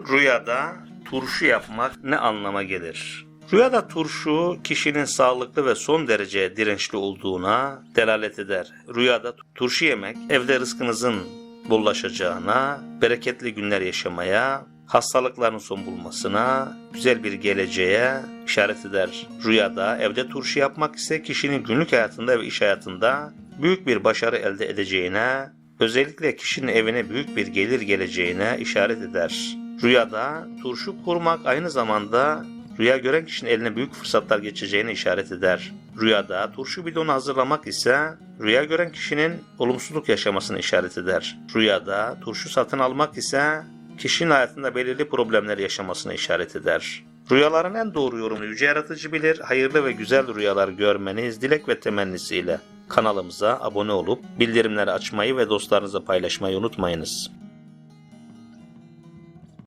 Rüyada turşu yapmak ne anlama gelir? Rüyada turşu kişinin sağlıklı ve son derece dirençli olduğuna delalet eder. Rüyada turşu yemek evde rızkınızın bollaşacağına, bereketli günler yaşamaya, hastalıkların son bulmasına, güzel bir geleceğe işaret eder. Rüyada evde turşu yapmak ise kişinin günlük hayatında ve iş hayatında büyük bir başarı elde edeceğine, özellikle kişinin evine büyük bir gelir geleceğine işaret eder. Rüyada turşu kurmak aynı zamanda rüya gören kişinin eline büyük fırsatlar geçeceğine işaret eder. Rüyada turşu bidonu hazırlamak ise rüya gören kişinin olumsuzluk yaşamasını işaret eder. Rüyada turşu satın almak ise kişinin hayatında belirli problemler yaşamasını işaret eder. Rüyaların en doğru yorumunu Yüce Yaratıcı bilir. Hayırlı ve güzel rüyalar görmeniz dilek ve temennisiyle kanalımıza abone olup bildirimleri açmayı ve dostlarınızla paylaşmayı unutmayınız.